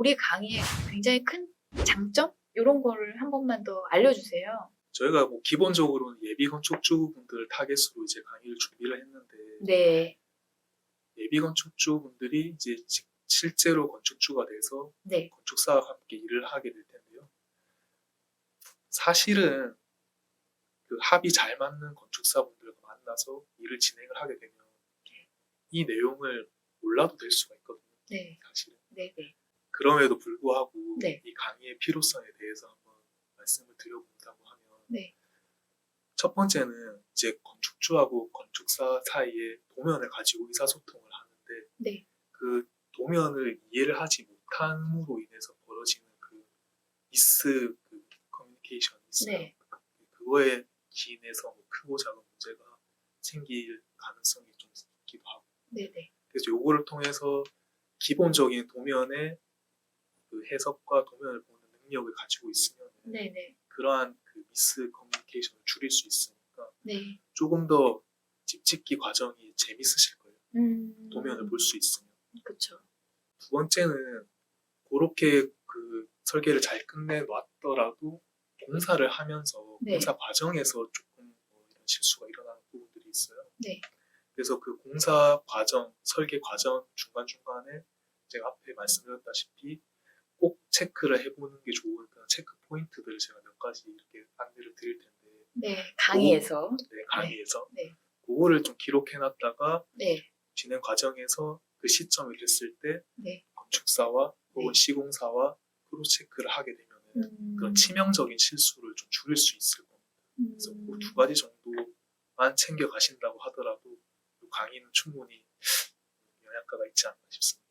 우리 강의의 굉장히 큰 장점 이런 거를 한 번만 더 알려주세요. 저희가 뭐 기본적으로는 예비 건축주분들을 타겟으로 이제 강의를 준비를 했는데 네, 예비 건축주분들이 이제 지- 실제로 건축주가 돼서 네, 건축사와 함께 일을 하게 될 텐데요. 사실은 그 합이 잘 맞는 건축사분들과 만나서 일을 진행을 하게 되면 이 내용을 몰라도 될 수가 있거든요. 그럼에도 불구하고 네. 이 강의의 필요성에 대해서 한번 말씀을 드려본다고 하면 네. 첫 번째는 이제 건축주하고 건축사 사이에 도면을 가지고 의사소통을 하는데 네, 그 도면을 이해를 하지 못함으로 인해서 벌어지는 그 미스 그 커뮤니케이션이 있어요. 네. 그거에 기인해서 뭐 크고 작은 문제가 생길 가능성이 좀 있기도 하고 네, 네, 그래서 요거를 통해서 기본적인 도면의 그 해석과 도면을 보는 능력을 가지고 있으면 네, 네, 그러한 그 미스 커뮤니케이션을 줄일 수 있으니까 네. 조금 더 집짓기 과정이 재밌으실 거예요. 음, 도면을 볼 수 있으면. 그렇죠. 두 번째는 그렇게 그 설계를 잘 끝내 놨더라도 공사를 하면서 네. 공사 과정에서 조금 뭐 이런 실수가 일어나는 부분들이 있어요. 네. 그래서 그 공사 과정, 설계 과정 중간 중간에 제가 앞에 말씀드렸다시피 꼭 체크를 해보는 게 좋은 그런 체크 포인트들을 제가 몇 가지 이렇게 안내를 드릴 텐데 네, 강의에서. 네, 강의에서 네. 그거를 좀 기록해놨다가 네, 진행 과정에서 그 시점이 됐을 때 네. 건축사와 혹은 네. 시공사와 크로스 체크를 하게 되면 음, 그런 치명적인 실수를 좀 줄일 수 있을 겁니다. 그래서 음, 그두 가지 정도만 챙겨 가신다고 하더라도 이 강의는 충분히 영향가가 있지 않나 싶습니다.